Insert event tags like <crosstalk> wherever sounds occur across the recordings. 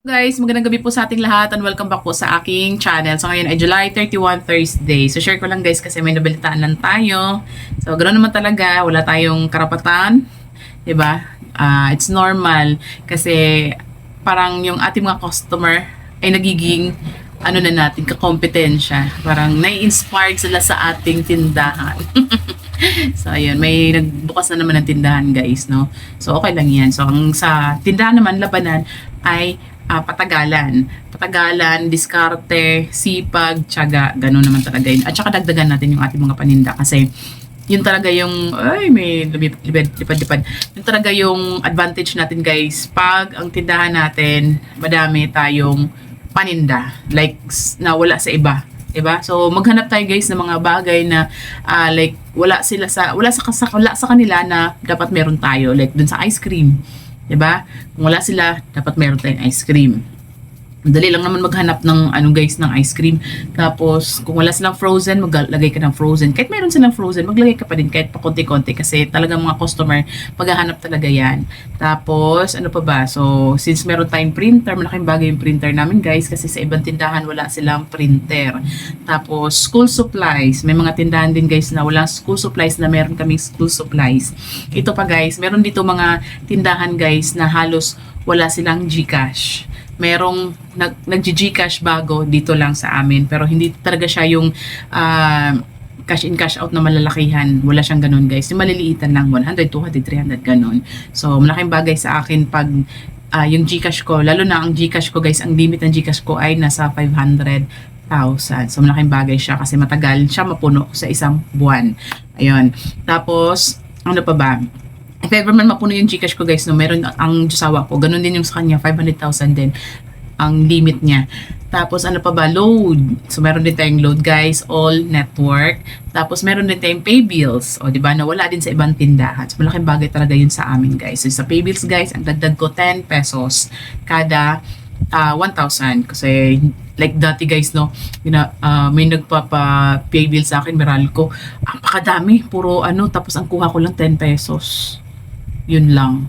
Guys, magandang gabi po sa ating lahat and welcome back po sa aking channel. So ngayon ay July 31 Thursday. So share ko lang guys kasi may nabalitaan lang tayo. So ganoon naman talaga, wala tayong karapatan. 'Di ba? Ah, it's normal kasi parang yung ating mga customer ay nagiging ano na natin, kakompetensya. Parang nai-inspired sila sa ating tindahan. <laughs> so ayun, may nagbukas na naman ng tindahan guys, no? So okay lang yan. So ang sa tindahan naman, labanan ay ah, patagalan. Patagalan, diskarte, sipag, tiyaga, ganun naman talaga yun. At saka dagdagan natin yung ating mga paninda kasi yun talaga yung, ay, may lipad-lipad. Yun talaga yung advantage natin guys. Pag ang tindahan natin, madami tayong paninda. Like, s- na wala sa iba. 'di ba? So maghanap tayo guys ng mga bagay na ah, like wala sila sa wala sa wala sa kanila na dapat meron tayo like dun sa ice cream. 'Di ba? Kung wala sila, dapat meron tayong ice cream. Dali lang naman maghanap ng ano guys ng ice cream. Tapos kung wala silang frozen, maglagay ka ng frozen. Kahit meron silang frozen, maglagay ka pa din kahit pa konti-konti kasi talagang mga customer maghahanap talaga 'yan. Tapos ano pa ba? So since meron tayong printer, malaking bagay yung printer namin guys kasi sa ibang tindahan wala silang printer. Tapos school supplies, may mga tindahan din guys na walang school supplies na meron kaming school supplies. Ito pa guys, meron dito mga tindahan guys na halos wala silang GCash merong nag, nag-Gcash bago dito lang sa amin. Pero hindi talaga siya yung ah, cash in, cash out na malalakihan. Wala siyang ganun, guys. Yung maliliitan lang, 100, 200, 300, ganun. So, malaking bagay sa akin pag ah, yung Gcash ko, lalo na ang Gcash ko, guys, ang limit ng Gcash ko ay nasa 500,000. So, malaking bagay siya kasi matagal siya mapuno sa isang buwan. Ayun. Tapos, ano pa ba? If ever man mapuno yung Gcash ko guys, no, meron ang josawa ko, ganun din yung sa kanya, 500,000 din ang limit niya. Tapos ano pa ba? Load. So meron din tayong load guys, all network. Tapos meron din tayong pay bills. O di ba na wala din sa ibang tindahan. So malaking bagay talaga yun sa amin guys. So sa pay bills guys, ang dagdag ko 10 pesos kada ah, 1,000 kasi like dati guys no yun na, ah, may nagpapa pay bill sa akin Meralco ang pakadami puro ano tapos ang kuha ko lang 10 pesos yun lang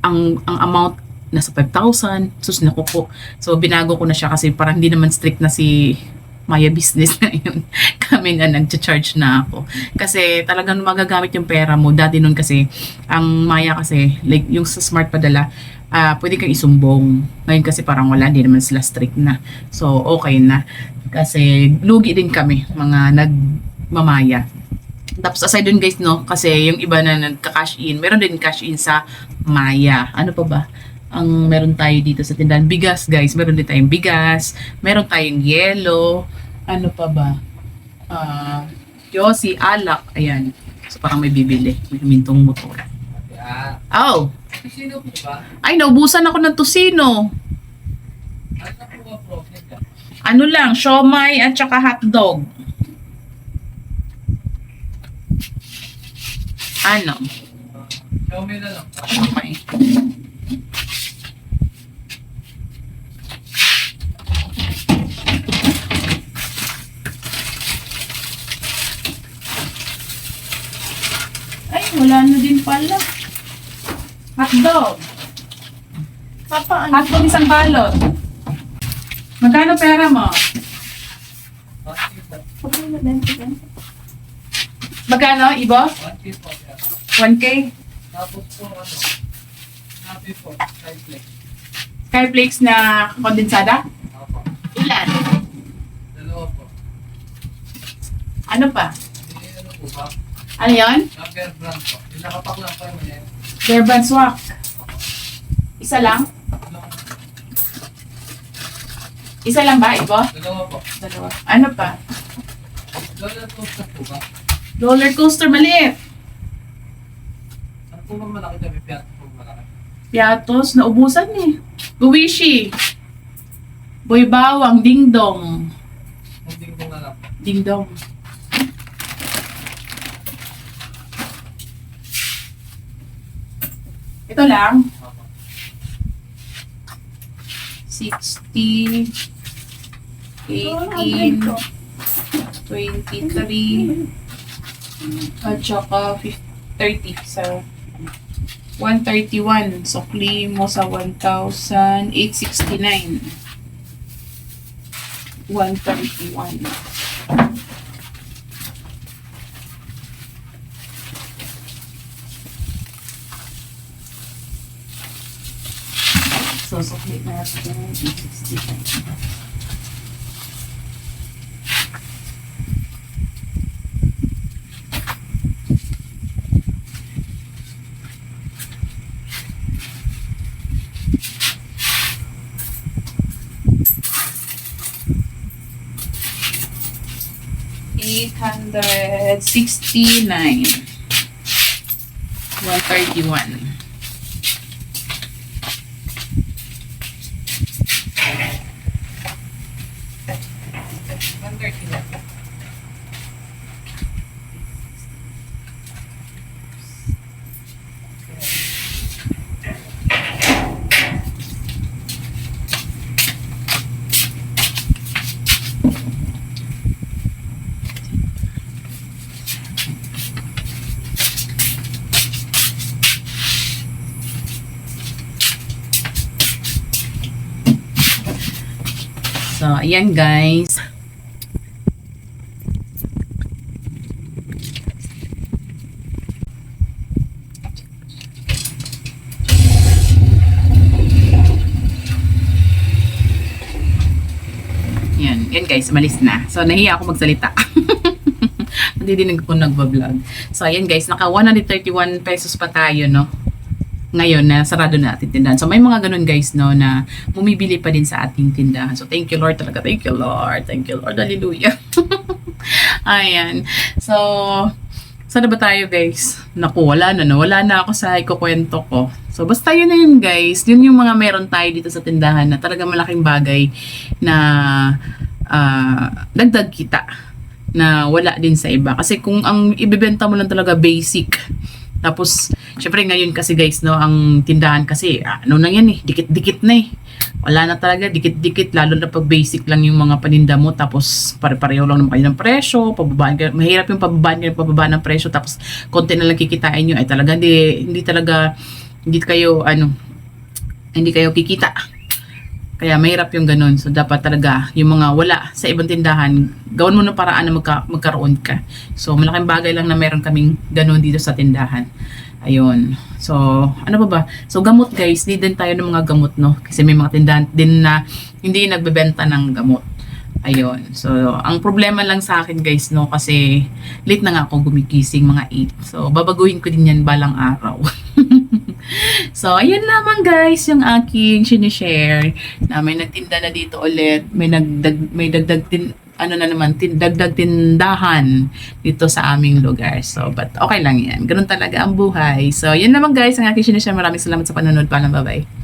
ang ang amount nasa 5,000 sus naku po so binago ko na siya kasi parang hindi naman strict na si Maya business na yun <laughs> kami na nag-charge na ako kasi talagang magagamit yung pera mo dati nun kasi ang Maya kasi like yung sa smart padala ah pwede kang isumbong. Ngayon kasi parang wala, hindi naman sila strict na. So, okay na. Kasi lugi din kami, mga nagmamaya. Tapos aside dun guys, no, kasi yung iba na nagka-cash in, meron din cash in sa Maya. Ano pa ba? Ang meron tayo dito sa tindahan, bigas guys, meron din tayong bigas, meron tayong yelo, ano pa ba? Ah, Yossi, alak, ayan. So parang may bibili, may humintong motor. Ah, Oh, sino po ba? ay naubusan ako ng tosino. Ano po ba ka? Ano lang, siomay at saka hotdog. Ano? Siomay. Ay, wala na din pala. Hotdog. Papa, ano? Hotdog isang balot. Magkano pera mo? Ano? Magkano, Ibo? 1K? Tapos po ano? Happy po. Side flex. Skyflakes na kondensada? Opo. Ilan? Dalawa po. Ano pa? Hindi ano po ba? Ano yon? Number brand po. Yung nakapak lang po yung yan. Durban Swak. Isa lang? Isa lang ba, Ibo? Dalawa po. Dalawa. Ano pa? Dollar toaster po ba? Roller coaster maliit. Bang malaki na may piyato po malaki? Piatos, naubusan eh. Guwishi. Boy Bawang, Ding Dong. Hindi ko na lang. Ding Dong. Ito lang. Opo. 60, 18, 23, at saka 50, 30 sa 131. So, claim mo sa 1,869. 131. So, sukli natin 869. 869. 131. So, ayan guys. Yan, yan guys, malis na. So, nahiya ako magsalita. <laughs> Hindi din ako nagbablog. So, ayan guys, naka 131 pesos pa tayo, no? Ngayon na sarado na ating tindahan. So may mga ganun guys no na bumibili pa din sa ating tindahan. So thank you Lord talaga. Thank you Lord. Thank you Lord. Hallelujah. <laughs> Ayan. So saan na ba tayo guys? Naku, wala na no. Wala na ako sa ikukwento ko. So basta yun na yun guys. Yun yung mga meron tayo dito sa tindahan na talaga malaking bagay na ah, dagdag kita na wala din sa iba. Kasi kung ang ibibenta mo lang talaga basic, tapos, syempre ngayon kasi guys, no, ang tindahan kasi, ah, ano na yan eh, dikit-dikit na eh. Wala na talaga, dikit-dikit, lalo na pag basic lang yung mga paninda mo, tapos pare-pareho lang naman kayo ng presyo, pababaan kayo, mahirap yung pababaan kayo, pababa ng presyo, tapos konti na lang kikitain nyo, ay talaga, hindi, hindi talaga, hindi kayo, ano, hindi kayo kikita. Kaya mahirap yung ganun. So, dapat talaga, yung mga wala sa ibang tindahan, gawin mo ng paraan na magka, magkaroon ka. So, malaking bagay lang na meron kaming ganun dito sa tindahan. Ayun. So, ano ba ba? So, gamot guys, need din tayo ng mga gamot, no? Kasi may mga tindahan din na hindi nagbebenta ng gamot. Ayun. So, ang problema lang sa akin guys, no? Kasi late na nga ako gumigising, mga 8. So, babaguhin ko din yan balang araw. <laughs> so, ayun lamang guys, yung aking sinishare na may nagtinda na dito ulit. May nagdag, may dagdag tin, ano na naman, tin, dagdag tindahan dito sa aming lugar. So, but okay lang yan. Ganun talaga ang buhay. So, yun naman guys, ang aking sinishare. Maraming salamat sa panonood. Paalam, bye-bye.